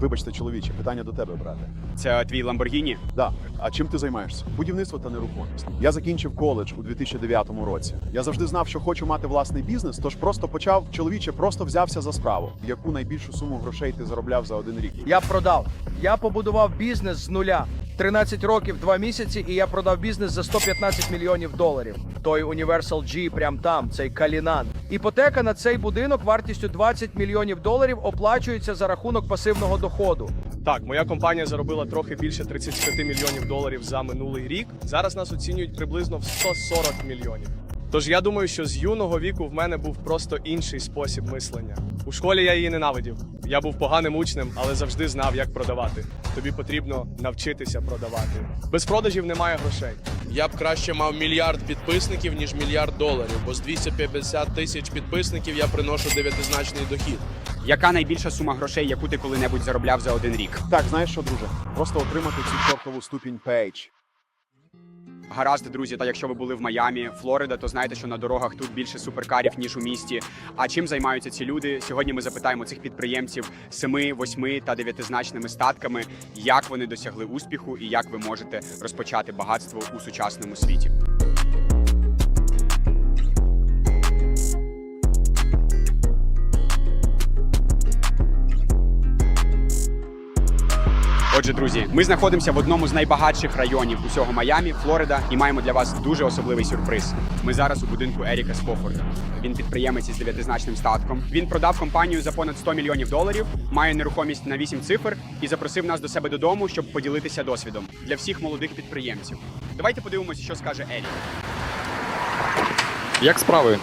Вибачте, чоловіче, питання до тебе, брате. Це твій Ламборгіні? Да. А чим ти займаєшся? Будівництво та нерухомість. Я закінчив коледж у 2009 році. Я завжди знав, що хочу мати власний бізнес, тож просто почав чоловіче, просто взявся за справу. Яку найбільшу суму грошей ти заробляв за один рік? Я продав. Я побудував бізнес з нуля. 13 років, 2 місяці, і я продав бізнес за 115 мільйонів доларів. Той Universal G прям там, цей Калінан. Іпотека на цей будинок вартістю 20 мільйонів доларів оплачується за рахунок пасивного доходу. Так, моя компанія заробила трохи більше 35 мільйонів доларів за минулий рік. Зараз нас оцінюють приблизно в 140 мільйонів. Тож я думаю, що з юного віку в мене був просто інший спосіб мислення. У школі я її ненавидів. Я був поганим учнем, але завжди знав, як продавати. Тобі потрібно навчитися продавати. Без продажів немає грошей. Я б краще мав мільярд підписників, ніж мільярд доларів, бо з 250 тисяч підписників я приношу дев'ятизначний дохід. Яка найбільша сума грошей, яку ти коли-небудь заробляв за один рік? Так, знаєш що, друже? Просто отримати цю чортову ступінь Page. Гаразд, друзі, та якщо ви були в Майамі, Флорида, то знаєте, що на дорогах тут більше суперкарів, ніж у місті. А чим займаються ці люди? Сьогодні ми запитаємо цих підприємців семи, восьми та дев'ятизначними статками, як вони досягли успіху і як ви можете розпочати багатство у сучасному світі. Отже, друзі, ми знаходимося в одному з найбагатших районів усього Майамі, Флорида, і маємо для вас дуже особливий сюрприз. Ми зараз у будинку Еріка Спофорда. Він підприємець із дев'ятизначним статком. Він продав компанію за понад 100 мільйонів доларів, має нерухомість на 8 цифр і запросив нас до себе додому, щоб поділитися досвідом для всіх молодих підприємців. Давайте подивимося, що скаже Ерік. Як справи?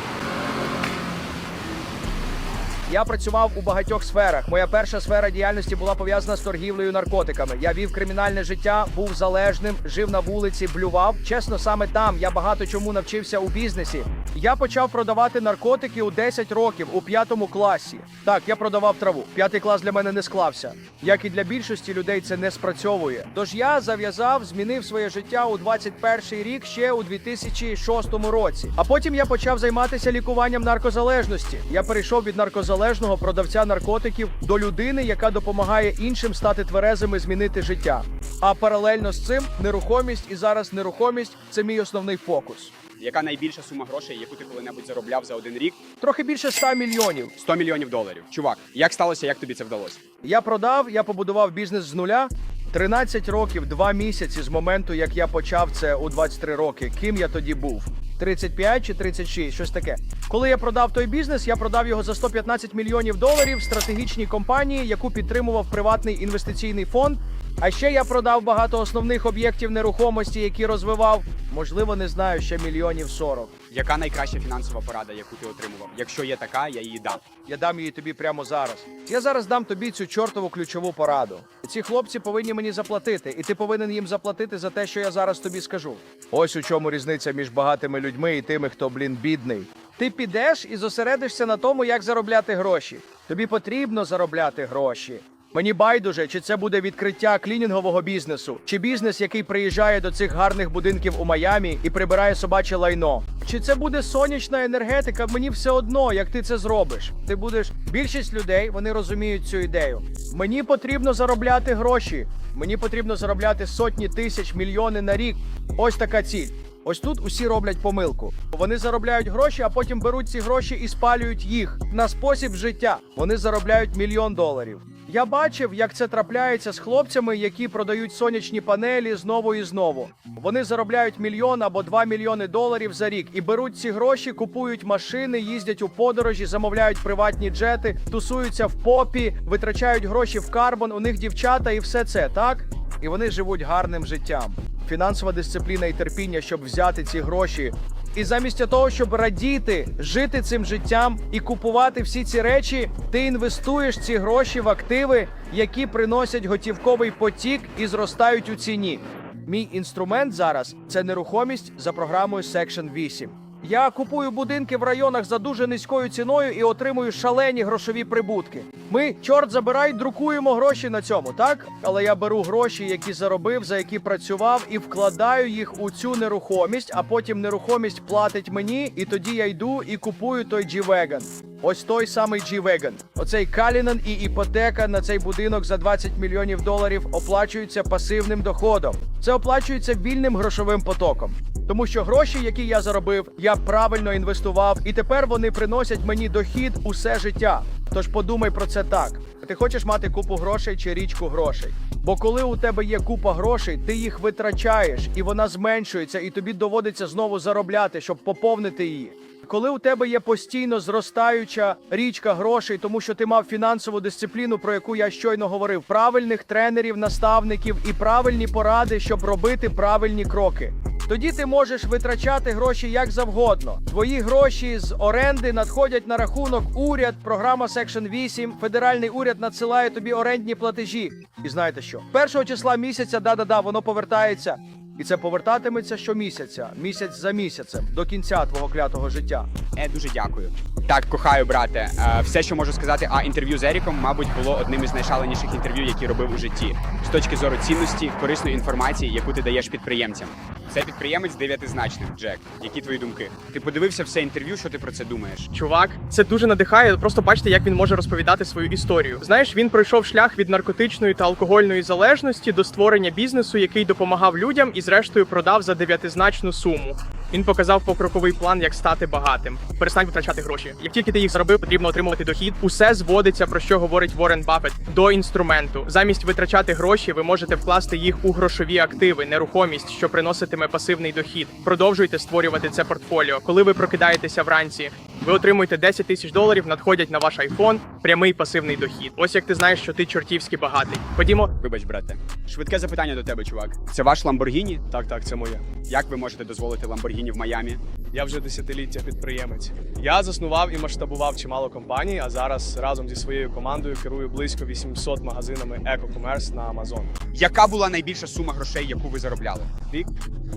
Я працював у багатьох сферах. Моя перша сфера діяльності була пов'язана з торгівлею наркотиками. Я вів кримінальне життя, був залежним, жив на вулиці, блював. Чесно, саме там я багато чому навчився у бізнесі. Я почав продавати наркотики у 10 років у п'ятому класі. Так, я продавав траву. П'ятий клас для мене не склався. Як і для більшості людей це не спрацьовує. Тож я зав'язав, змінив своє життя у 21 рік ще у 2006 році. А потім я почав займатися лікуванням наркозалежності. Я перейшов від наркозалежного продавця наркотиків до людини, яка допомагає іншим стати тверезими, змінити життя. А паралельно з цим нерухомість і зараз нерухомість це мій основний фокус. Яка найбільша сума грошей, яку ти коли-небудь заробляв за один рік? Трохи більше 100 мільйонів. 100 мільйонів доларів. Чувак, як сталося, як тобі це вдалося? Я продав, я побудував бізнес з нуля. 13 років, 2 місяці з моменту, як я почав це у 23 роки. Ким я тоді був? 35 чи 36, щось таке. Коли я продав той бізнес, я продав його за 115 мільйонів доларів стратегічній компанії, яку підтримував приватний інвестиційний фонд. А ще я продав багато основних об'єктів нерухомості, які розвивав. Можливо, не знаю, ще мільйонів 40. Яка найкраща фінансова порада, яку ти отримував? Якщо є така, я її дам. Я дам її тобі прямо зараз. Я зараз дам тобі цю чортову ключову пораду. Ці хлопці повинні мені заплатити, і ти повинен їм заплатити за те, що я зараз тобі скажу. Ось у чому різниця між багатими людьми і тими, хто, блін, бідний. Ти підеш і зосередишся на тому, як заробляти гроші. Тобі потрібно заробляти гроші. Мені байдуже, чи це буде відкриття клінінгового бізнесу, чи бізнес, який приїжджає до цих гарних будинків у Майамі і прибирає собаче лайно. Чи це буде сонячна енергетика? Мені все одно, як ти це зробиш. Ти будеш більшість людей, вони розуміють цю ідею. Мені потрібно заробляти гроші. Мені потрібно заробляти сотні тисяч, мільйони на рік. Ось така ціль. Ось тут усі роблять помилку. Вони заробляють гроші, а потім беруть ці гроші і спалюють їх на спосіб життя. Вони заробляють мільйон доларів. Я бачив, як це трапляється з хлопцями, які продають сонячні панелі знову і знову. Вони заробляють мільйон або два мільйони доларів за рік і беруть ці гроші, купують машини, їздять у подорожі, замовляють приватні джети, тусуються в попі, витрачають гроші в карбон. У них дівчата і все це так. І вони живуть гарним життям. Фінансова дисципліна і терпіння, щоб взяти ці гроші. І замість того, щоб радіти, жити цим життям і купувати всі ці речі, ти інвестуєш ці гроші в активи, які приносять готівковий потік і зростають у ціні. Мій інструмент зараз це нерухомість за програмою Section 8. Я купую будинки в районах за дуже низькою ціною і отримую шалені грошові прибутки. Ми, чорт забирай, друкуємо гроші на цьому, так? Але я беру гроші, які заробив, за які працював, і вкладаю їх у цю нерухомість, а потім нерухомість платить мені, і тоді я йду і купую той G-Wagon. Ось той самий G-Wagon. Оцей Калінан і іпотека на цей будинок за 20 мільйонів доларів оплачуються пасивним доходом. Це оплачується вільним грошовим потоком. Тому що гроші, які я заробив, я правильно інвестував, і тепер вони приносять мені дохід усе життя. Тож подумай про це так: ти хочеш мати купу грошей чи річку грошей? Бо коли у тебе є купа грошей, ти їх витрачаєш, і вона зменшується, і тобі доводиться знову заробляти, щоб поповнити її. Коли у тебе є постійно зростаюча річка грошей, тому що ти мав фінансову дисципліну, про яку я щойно говорив, правильних тренерів, наставників і правильні поради, щоб робити правильні кроки. Тоді ти можеш витрачати гроші як завгодно. Твої гроші з оренди надходять на рахунок уряд, програма Section 8, федеральний уряд надсилає тобі орендні платежі. І знаєте що? Першого числа місяця, да-да-да, воно повертається. І це повертатиметься щомісяця, місяць за місяцем, до кінця твого клятого життя. Е, дуже дякую. Так, кохаю, брате. Е, все, що можу сказати, а інтерв'ю з Еріком, мабуть, було одним із найшаленіших інтерв'ю, які робив у житті, з точки зору цінності, корисної інформації, яку ти даєш підприємцям. Це підприємець дев'ятизначним, Джек. Які твої думки? Ти подивився все інтерв'ю, що ти про це думаєш? Чувак, це дуже надихає. Просто бачите, як він може розповідати свою історію. Знаєш, він пройшов шлях від наркотичної та алкогольної залежності до створення бізнесу, який допомагав людям і, зрештою, продав за дев'ятизначну суму. Він показав покроковий план, як стати багатим. Перестань витрачати гроші. Як тільки ти їх зробив, потрібно отримувати дохід. Усе зводиться про що говорить Ворен Баффет, до інструменту. Замість витрачати гроші, ви можете вкласти їх у грошові активи, нерухомість, що приноситиме пасивний дохід. Продовжуйте створювати це портфоліо. Коли ви прокидаєтеся вранці, ви отримуєте 10 тисяч доларів, надходять на ваш айфон, прямий пасивний дохід. Ось як ти знаєш, що ти чортівськи багатий. Ходімо. Вибач, брате. Швидке запитання до тебе, чувак. Це ваш Ламборгіні? Так, так, це моє. Як ви можете дозволити Ламборгіні в Майамі? Я вже десятиліття підприємець. Я заснував і масштабував чимало компаній, а зараз разом зі своєю командою керую близько 800 магазинами Еко-Комерс на Amazon. Яка була найбільша сума грошей, яку ви заробляли? Рік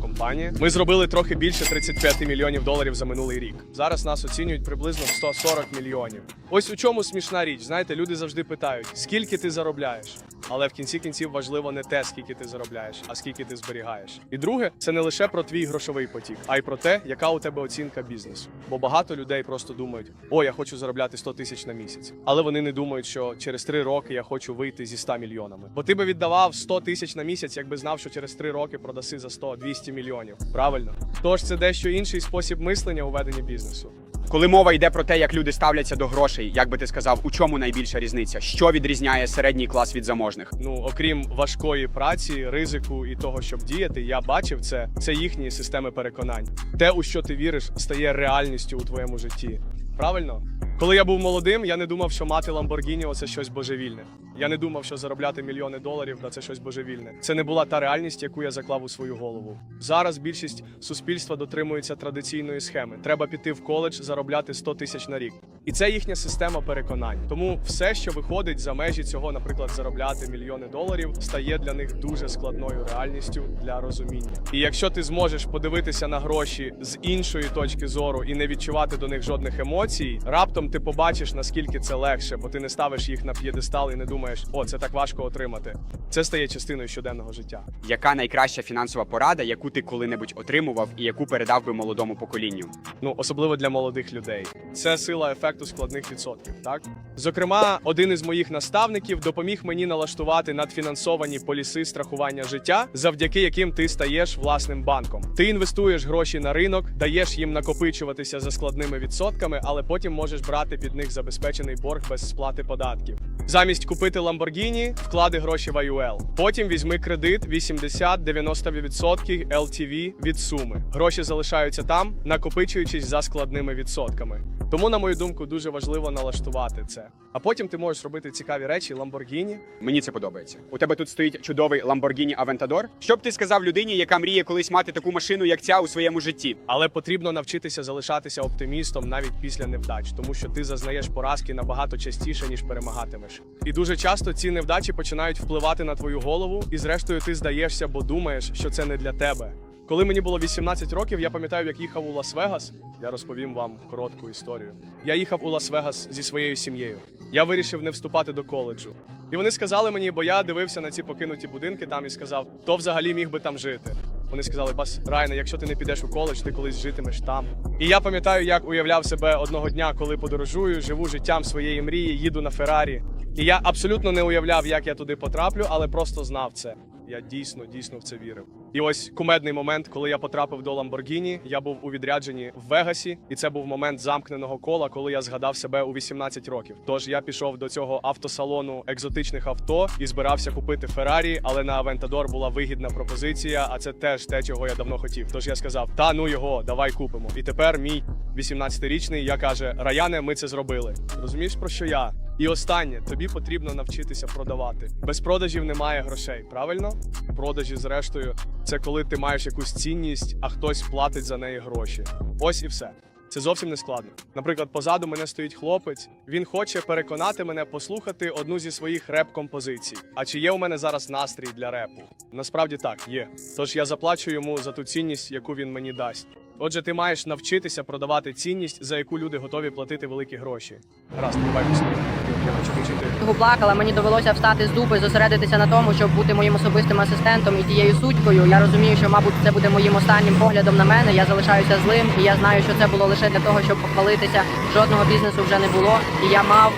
компанія. Ми зробили трохи більше 35 мільйонів доларів за минулий рік. Зараз нас оцінюють приблизно в 140 мільйонів. Ось у чому смішна річ. Знаєте, люди завжди питають, скільки ти заробляєш. Але в кінці кінців важливо не те, скільки ти заробляєш, а скільки ти зберігаєш. І друге, це не лише про твій грошовий потік, а й про те, яка у тебе оцінка бізнесу. Бо багато людей просто думають: о, я хочу заробляти 100 тисяч на місяць. Але вони не думають, що через 3 роки я хочу вийти зі 100 мільйонами. Бо ти би віддавав 100 тисяч на місяць, якби знав, що через 3 роки продаси за 100-200 мільйонів. Правильно? Тож це дещо інший спосіб мислення у веденні бізнесу. Коли мова йде про те, як люди ставляться до грошей, як би ти сказав, у чому найбільша різниця? Що відрізняє середній клас від заможних? Ну, окрім важкої праці, ризику і того, щоб діяти, я бачив це. Це їхні системи переконань. Те, у що ти віриш, стає реальністю у твоєму житті. Правильно? Коли я був молодим, я не думав, що мати Ламборгіні – це щось божевільне. Я не думав, що заробляти мільйони доларів – це щось божевільне. Це не була та реальність, яку я заклав у свою голову. Зараз більшість суспільства дотримується традиційної схеми. Треба піти в коледж, заробляти 100 тисяч на рік. І це їхня система переконань. Тому все, що виходить за межі цього, наприклад, заробляти мільйони доларів, стає для них дуже складною реальністю для розуміння. І якщо ти зможеш подивитися на гроші з іншої точки зору і не відчувати до них жодних емоцій, раптом ти побачиш наскільки це легше, бо ти не ставиш їх на п'єдестал і не думаєш, о, це так важко отримати. Це стає частиною щоденного життя. Яка найкраща фінансова порада, яку ти коли-небудь отримував і яку передав би молодому поколінню? ну особливо для молодих людей. Це сила ефекту складних відсотків. Так зокрема, один із моїх наставників допоміг мені налаштувати надфінансовані поліси страхування життя, завдяки яким ти стаєш власним банком. Ти інвестуєш гроші на ринок, даєш їм накопичуватися за складними відсотками, але потім можеш брати під них забезпечений борг без сплати податків. Замість купити Lamborghini, вклади гроші в IUL. Потім візьми кредит 80-90% LTV від суми. Гроші залишаються там, накопичуючись за складними відсотками. Тому, на мою думку, дуже важливо налаштувати це. А потім ти можеш робити цікаві речі Lamborghini. Мені це подобається. У тебе тут стоїть чудовий Lamborghini Aventador. Що б ти сказав людині, яка мріє колись мати таку машину, як ця у своєму житті? Але потрібно навчитися залишатися оптимістом навіть після невдач, тому що ти зазнаєш поразки набагато частіше, ніж перемагатимеш. І дуже часто ці невдачі починають впливати на твою голову, і зрештою ти здаєшся, бо думаєш, що це не для тебе. Коли мені було 18 років, я пам'ятаю, як їхав у Лас-Вегас. Я розповім вам коротку історію. Я їхав у Лас-Вегас зі своєю сім'єю. Я вирішив не вступати до коледжу. І вони сказали мені, бо я дивився на ці покинуті будинки там і сказав, хто взагалі міг би там жити. Вони сказали: Бас Райне, якщо ти не підеш у коледж, ти колись житимеш там. І я пам'ятаю, як уявляв себе одного дня, коли подорожую, живу життям своєї мрії, їду на Феррарі. І я абсолютно не уявляв, як я туди потраплю, але просто знав це. Я дійсно, дійсно в це вірив. І ось кумедний момент, коли я потрапив до Ламборгіні. Я був у відрядженні в Вегасі, і це був момент замкненого кола, коли я згадав себе у 18 років. Тож я пішов до цього автосалону екзотичних авто і збирався купити Феррарі, але на Авентадор була вигідна пропозиція. А це теж те, чого я давно хотів. Тож я сказав: Та ну його, давай купимо. І тепер мій 18-річний я каже: Раяне, ми це зробили. Розумієш про що я? І останнє, тобі потрібно навчитися продавати. Без продажів немає грошей, правильно? Продажі, зрештою, це коли ти маєш якусь цінність, а хтось платить за неї гроші. Ось і все. Це зовсім не складно. Наприклад, позаду мене стоїть хлопець. Він хоче переконати мене послухати одну зі своїх реп-композицій. А чи є у мене зараз настрій для репу? Насправді так, є. Тож я заплачу йому за ту цінність, яку він мені дасть. Отже, ти маєш навчитися продавати цінність, за яку люди готові платити великі гроші. Раз, давай послухай. Я хочу плакала, мені довелося встати з дупи, зосередитися на тому, щоб бути моїм особистим асистентом і тією сутькою. Я розумію, що, мабуть, це буде моїм останнім поглядом на мене. Я залишаюся злим, і я знаю, що це було лише для того, щоб похвалитися. Жодного бізнесу вже не було, і я мав.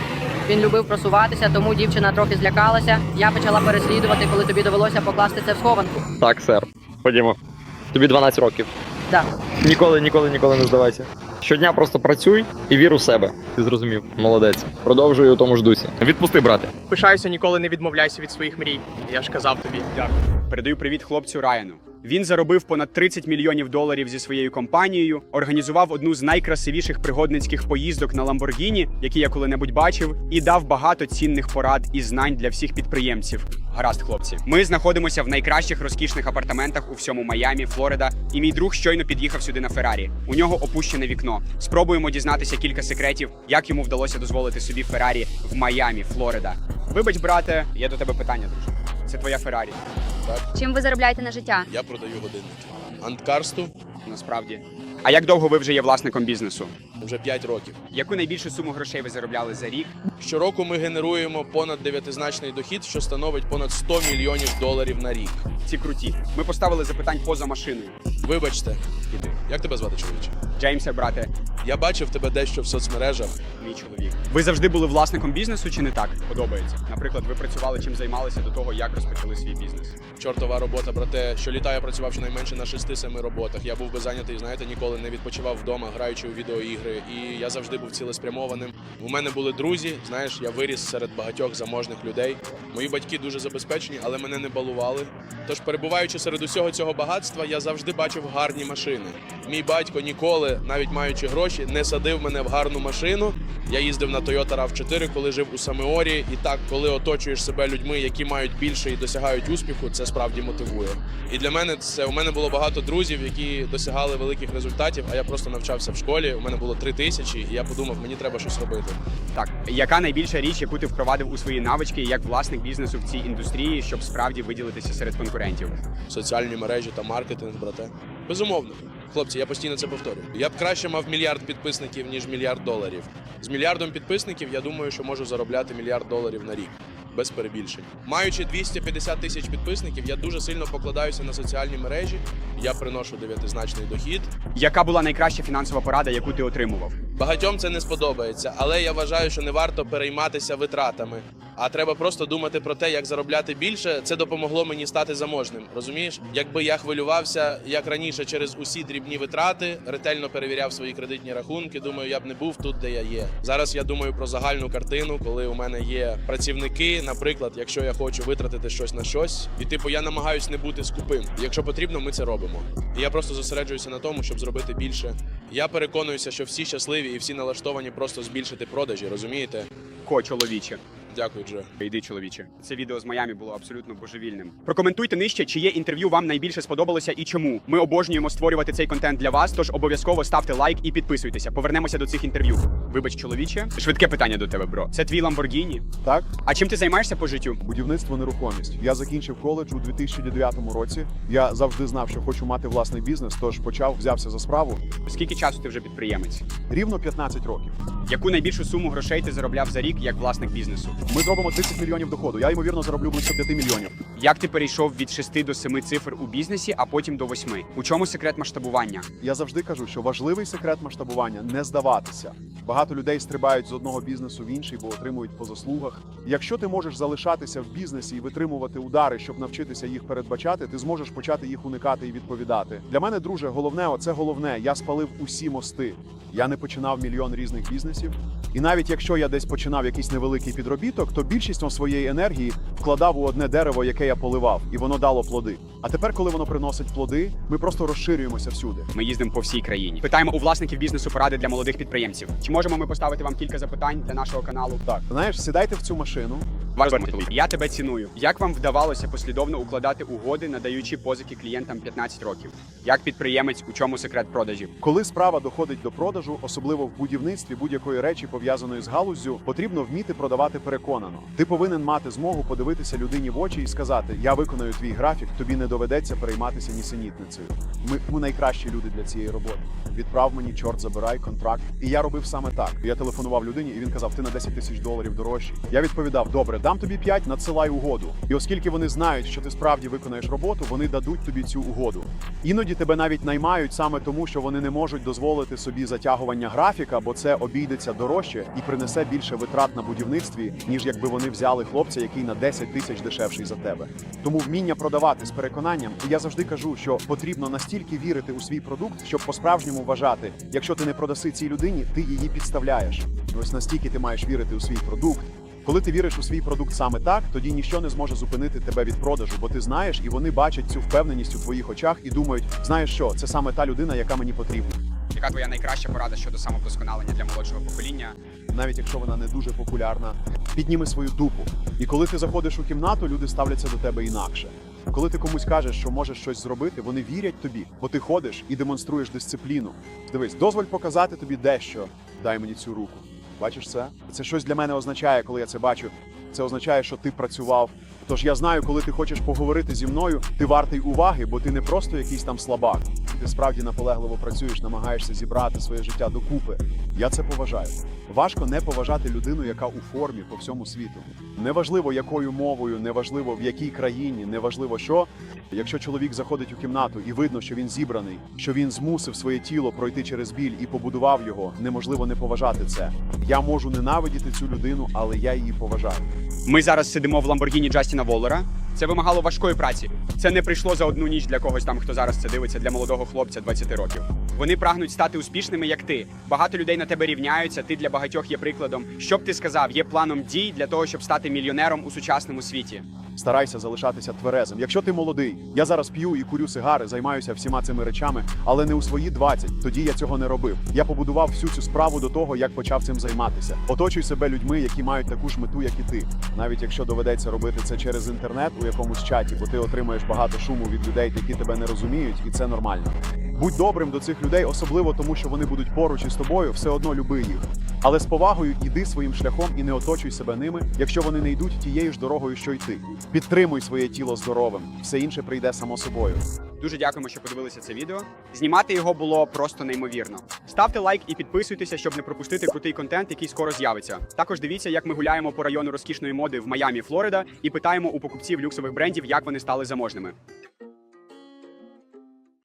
Він любив просуватися, тому дівчина трохи злякалася. Я почала переслідувати, коли тобі довелося покласти це в схованку. Так, сер. Ходімо. Тобі 12 років. Так. Ніколи, ніколи, ніколи не здавайся. Щодня просто працюй і вір у себе. Ти зрозумів. Молодець. Продовжую у тому ж дусі. Відпусти, брате. Пишаюся, ніколи не відмовляйся від своїх мрій. Я ж казав тобі. Дякую. Передаю привіт хлопцю Райану. Він заробив понад 30 мільйонів доларів зі своєю компанією, організував одну з найкрасивіших пригодницьких поїздок на Ламборгіні, які я коли-небудь бачив, і дав багато цінних порад і знань для всіх підприємців. Гаразд, хлопці. Ми знаходимося в найкращих розкішних апартаментах у всьому Майамі, Флорида, і мій друг щойно під'їхав сюди на Феррарі. У нього опущене вікно. Спробуємо дізнатися кілька секретів, як йому вдалося дозволити собі Феррарі в Майамі, Флорида. Вибач, брате, є до тебе питання, друже. Це твоя Феррарі. Чим ви заробляєте на життя? Я продаю годинники. Анткарсту Насправді. А як довго ви вже є власником бізнесу? вже 5 років. Яку найбільшу суму грошей ви заробляли за рік? Щороку ми генеруємо понад дев'ятизначний дохід, що становить понад 100 мільйонів доларів на рік. Ці круті. Ми поставили запитань поза машиною. Вибачте, Іди. як тебе звати, чоловіче? Джеймсе, брате, Я бачив тебе дещо в соцмережах. мій чоловік. Ви завжди були власником бізнесу чи не так? Подобається. Наприклад, ви працювали чим займалися до того, як розпочали свій бізнес. Чортова робота, брате. Що літа я працював щонайменше на 6-7 роботах. Я був би зайнятий, знаєте, ніколи не відпочивав вдома, граючи у відеоігри. І я завжди був цілеспрямованим. У мене були друзі. Знаєш, я виріс серед багатьох заможних людей. Мої батьки дуже забезпечені, але мене не балували. Тож, перебуваючи серед усього цього багатства, я завжди бачив гарні машини. Мій батько ніколи, навіть маючи гроші, не садив мене в гарну машину. Я їздив на Toyota RAV4, коли жив у Самеорі. І так, коли оточуєш себе людьми, які мають більше і досягають успіху, це справді мотивує. І для мене це у мене було багато друзів, які досягали великих результатів. А я просто навчався в школі. У мене було три тисячі, і я подумав, мені треба щось робити. Так, яка найбільша річ, яку ти впровадив у свої навички як власник бізнесу в цій індустрії, щоб справді виділитися серед конкурентів? соціальні мережі та маркетинг, брате. Безумовно. Хлопці, я постійно це повторюю. Я б краще мав мільярд підписників, ніж мільярд доларів. З мільярдом підписників я думаю, що можу заробляти мільярд доларів на рік. Без перебільшень. Маючи 250 тисяч підписників, я дуже сильно покладаюся на соціальні мережі. Я приношу дев'ятизначний дохід. Яка була найкраща фінансова порада, яку ти отримував? Багатьом це не сподобається, але я вважаю, що не варто перейматися витратами. А треба просто думати про те, як заробляти більше. Це допомогло мені стати заможним. Розумієш, якби я хвилювався як раніше через усі дрібні витрати, ретельно перевіряв свої кредитні рахунки. Думаю, я б не був тут, де я є. Зараз я думаю про загальну картину, коли у мене є працівники. Наприклад, якщо я хочу витратити щось на щось, і типу я намагаюсь не бути скупим. Якщо потрібно, ми це робимо. І я просто зосереджуюся на тому, щоб зробити більше. Я переконуюся, що всі щасливі і всі налаштовані просто збільшити продажі. Розумієте? Ко, чоловіче. Дякую, Дже. Йди, чоловіче. Це відео з Майамі було абсолютно божевільним. Прокоментуйте нижче, чиє інтерв'ю вам найбільше сподобалося і чому. Ми обожнюємо створювати цей контент для вас, тож обов'язково ставте лайк і підписуйтеся. Повернемося до цих інтерв'ю. Вибач, чоловіче. Швидке питання до тебе, бро. Це твій Ламборгіні. Так, А чим ти займаєшся по життю? будівництво нерухомість. Я закінчив коледж у 2009 році. Я завжди знав, що хочу мати власний бізнес, тож почав взявся за справу. Скільки часу ти вже підприємець? Рівно 15 років. Яку найбільшу суму грошей ти заробляв за рік як власник бізнесу? Ми зробимо 30 мільйонів доходу. Я ймовірно зароблю близько 5 мільйонів. Як ти перейшов від 6 до 7 цифр у бізнесі, а потім до 8? У чому секрет масштабування? Я завжди кажу, що важливий секрет масштабування не здаватися. Багато людей стрибають з одного бізнесу в інший, бо отримують по заслугах. Якщо ти можеш залишатися в бізнесі і витримувати удари, щоб навчитися їх передбачати, ти зможеш почати їх уникати і відповідати. Для мене, друже, головне, оце головне. Я спалив усі мости. Я не починав мільйон різних бізнесів. І навіть якщо я десь починав якийсь невеликий підробіток, то більшість своєї енергії вкладав у одне дерево, яке я поливав, і воно дало плоди. А тепер, коли воно приносить плоди, ми просто розширюємося всюди. Ми їздимо по всій країні. Питаємо у власників бізнесу поради для молодих підприємців. Чи можемо ми поставити вам кілька запитань для нашого каналу? Так, знаєш, сідайте в цю машину. Ваш я тебе ціную. Як вам вдавалося послідовно укладати угоди, надаючи позики клієнтам 15 років? Як підприємець, у чому секрет продажів? Коли справа доходить до продажу, особливо в будівництві будь-якої речі пов'язаної з галуздю, потрібно вміти продавати переконано. Ти повинен мати змогу подивитися людині в очі і сказати: Я виконаю твій графік, тобі не доведеться перейматися нісенітницею. Ми, ми найкращі люди для цієї роботи. Відправ мені, чорт забирай контракт. І я робив саме так. Я телефонував людині, і він казав: Ти на 10 тисяч доларів дорожчий. Я відповідав: Добре, дам тобі 5, надсилай угоду. І оскільки вони знають, що ти справді виконаєш роботу, вони дадуть тобі цю угоду. Іноді тебе навіть наймають саме тому, що вони не можуть дозволити собі затягування графіка, бо це обійдеться дорожче і принесе більше витрат на будівництві, ніж якби вони взяли хлопця, який на 10 тисяч дешевший за тебе. Тому вміння продавати з переконанням, і я завжди кажу, що потрібно настільки вірити у свій продукт, щоб по-справжньому вважати, якщо ти не продаси цій людині, ти її підставляєш. Ось настільки ти маєш вірити у свій продукт. Коли ти віриш у свій продукт саме так, тоді ніщо не зможе зупинити тебе від продажу, бо ти знаєш, і вони бачать цю впевненість у твоїх очах і думають, знаєш що, це саме та людина, яка мені потрібна. Яка твоя найкраща порада щодо самовдосконалення для молодшого покоління? навіть якщо вона не дуже популярна, підніми свою дупу. І коли ти заходиш у кімнату, люди ставляться до тебе інакше. Коли ти комусь кажеш, що можеш щось зробити, вони вірять тобі, бо ти ходиш і демонструєш дисципліну. Дивись, дозволь показати тобі дещо. Дай мені цю руку. Бачиш це? Це щось для мене означає, коли я це бачу. Це означає, що ти працював. Тож я знаю, коли ти хочеш поговорити зі мною, ти вартий уваги, бо ти не просто якийсь там слабак. Ти справді наполегливо працюєш, намагаєшся зібрати своє життя докупи. Я це поважаю. Важко не поважати людину, яка у формі по всьому світу. Неважливо, якою мовою, неважливо в якій країні, неважливо що. Якщо чоловік заходить у кімнату і видно, що він зібраний, що він змусив своє тіло пройти через біль і побудував його, неможливо не поважати це. Я можу ненавидіти цю людину, але я її поважаю. Ми зараз сидимо в Ламборгіні Джастіна Воллера. Це вимагало важкої праці. Це не прийшло за одну ніч для когось там, хто зараз це дивиться, для молодого хлопця 20 років. Вони прагнуть стати успішними, як ти. Багато людей на тебе рівняються. Ти для багатьох є прикладом. Що б ти сказав, є планом дій для того, щоб стати мільйонером у сучасному світі. Старайся залишатися тверезим. Якщо ти молодий, я зараз п'ю і курю сигари, займаюся всіма цими речами, але не у свої 20. Тоді я цього не робив. Я побудував всю цю справу до того, як почав цим займатися. Оточуй себе людьми, які мають таку ж мету, як і ти. Навіть якщо доведеться робити це через інтернет у якомусь чаті, бо ти отримаєш багато шуму від людей, які тебе не розуміють, і це нормально. Будь добрим до цих людей, особливо тому, що вони будуть поруч із тобою, все одно люби їх. Але з повагою йди своїм шляхом і не оточуй себе ними, якщо вони не йдуть тією ж дорогою, що й ти. Підтримуй своє тіло здоровим, все інше прийде само собою. Дуже дякуємо, що подивилися це відео. Знімати його було просто неймовірно. Ставте лайк і підписуйтеся, щоб не пропустити крутий контент, який скоро з'явиться. Також дивіться, як ми гуляємо по району розкішної моди в Майамі, Флорида, і питаємо у покупців люксових брендів, як вони стали заможними.